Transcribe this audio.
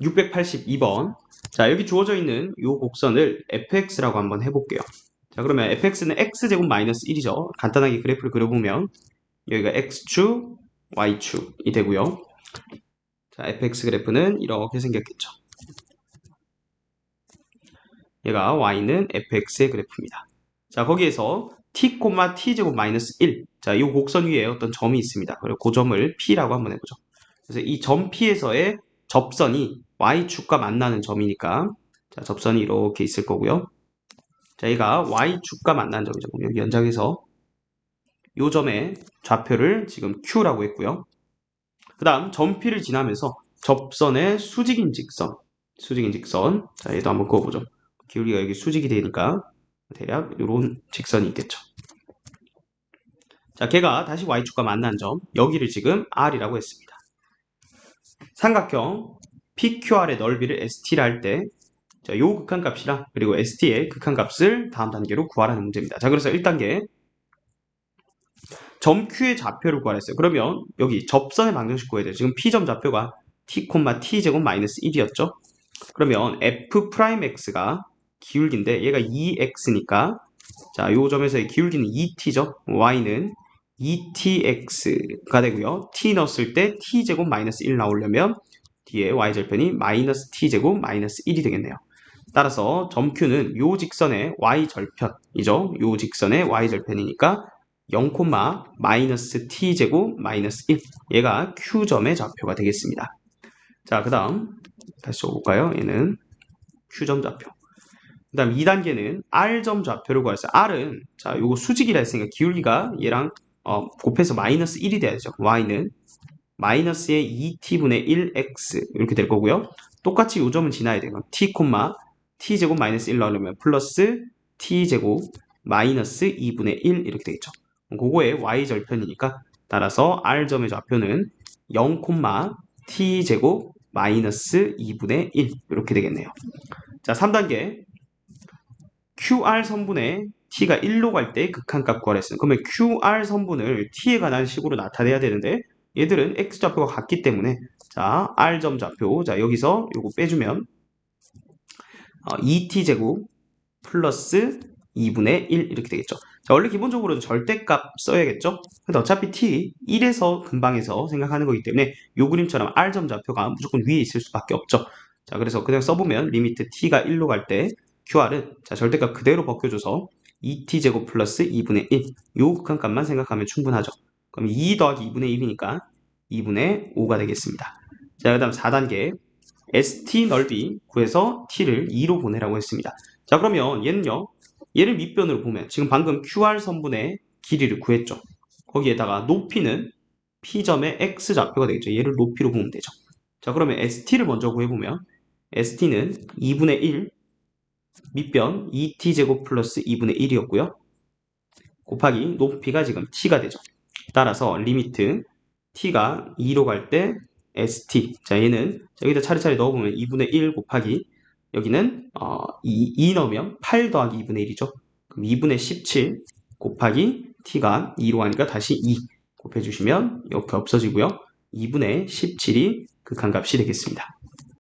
682번. 자, 여기 주어져 있는 이 곡선을 fx라고 한번 해볼게요. 자, 그러면 fx는 x제곱 마이너스 1이죠. 간단하게 그래프를 그려보면 여기가 x축, y축이 되고요. 자, fx 그래프는 이렇게 생겼겠죠. 얘가 y는 fx의 그래프입니다. 자, 거기에서 t, t제곱 마이너스 1. 자, 이 곡선 위에 어떤 점이 있습니다. 그리고 그 점을 p라고 한번 해보죠. 그래서 이 점 p에서의 접선이 y축과 만나는 점이니까 자, 접선이 이렇게 있을 거고요. 자, 얘가 y축과 만나는 점이죠. 여기 연장해서 이 점의 좌표를 지금 q라고 했고요. 그 다음 점 p를 지나면서 접선의 수직인 직선, 수직인 직선. 자, 얘도 한번 그어보죠. 기울기가 여기 수직이 되니까 대략 이런 직선이 있겠죠. 자, 걔가 다시 y축과 만난 점, 여기를 지금 r이라고 했습니다. 삼각형 PQR의 넓이를 ST라 할 때, 자, 요 극한값이랑 그리고 ST의 극한값을 다음 단계로 구하라는 문제입니다. 자, 그래서 1단계 점 Q의 좌표를 구하랬어요. 그러면 여기 접선의 방정식 구해야 돼요. 지금 P점 좌표가 T, T제곱 마이너스 1이었죠. 그러면 F 프라임 X가 기울기인데 얘가 2X니까 자, 요 점에서의 기울기는 2T죠. Y는 2tx가 되고요. t 넣었을 때 t제곱 마이너스 1 나오려면 뒤에 y절편이 마이너스 t제곱 마이너스 1이 되겠네요. 따라서 점 q는 요 직선의 y절편이죠. 요 직선의 y절편이니까 0, 마이너스 t제곱 마이너스 1 얘가 q점의 좌표가 되겠습니다. 자, 그 다음 다시 적어볼까요? 얘는 q점 좌표. 그 다음 2단계는 r점 좌표를 구했어요. r은 자 요거 수직이라 했으니까 기울기가 얘랑 어, 곱해서 마이너스 1이 돼야죠. y는 마이너스의 2t분의 1x 이렇게 될 거고요. 똑같이 요 점은 지나야 돼요. t, t제곱 마이너스 1 넣으려면 플러스 t제곱 마이너스 2분의 1 이렇게 되겠죠. 그거의 y절편이니까 따라서 r점의 좌표는 0, t제곱 마이너스 2분의 1 이렇게 되겠네요. 자, 3단계 QR 선분의 t가 1로 갈 때 극한값 구하랬어요. 그러면 QR 선분을 t에 관한 식으로 나타내야 되는데 얘들은 x좌표가 같기 때문에 자 r점 좌표 자 여기서 요거 빼주면 어, 2t제곱 플러스 2분의 1 이렇게 되겠죠. 자 원래 기본적으로는 절대값 써야겠죠. 근데 어차피 t 1에서 근방에서 생각하는 거기 때문에 요 그림처럼 r점 좌표가 무조건 위에 있을 수밖에 없죠. 자 그래서 그냥 써보면 리미트 t가 1로 갈 때 QR은 자 절대값 그대로 벗겨줘서 2t제곱 플러스 2분의 1. 요 극한값만 생각하면 충분하죠. 그럼 2 더하기 2분의 1이니까 2분의 5가 되겠습니다. 자, 그 다음 4단계 ST 넓이 구해서 t를 2로 보내라고 했습니다. 자, 그러면 얘는요. 얘를 밑변으로 보면 지금 방금 QR 선분의 길이를 구했죠. 거기에다가 높이는 P점의 X좌표가 되겠죠. 얘를 높이로 보면 되죠. 자, 그러면 ST를 먼저 구해보면 ST는 2분의 1 밑변 2t제곱 플러스 2분의 1이었고요. 곱하기 높이가 지금 t가 되죠. 따라서 리미트 t가 2로 갈 때 st 자 얘는 여기다 차례차례 넣어보면 2분의 1 곱하기 여기는 어, 2, 2 넣으면 8 더하기 2분의 1이죠. 그럼 2분의 17 곱하기 t가 2로 가니까 다시 2 곱해주시면 이렇게 없어지고요. 2분의 17이 극한값이 되겠습니다.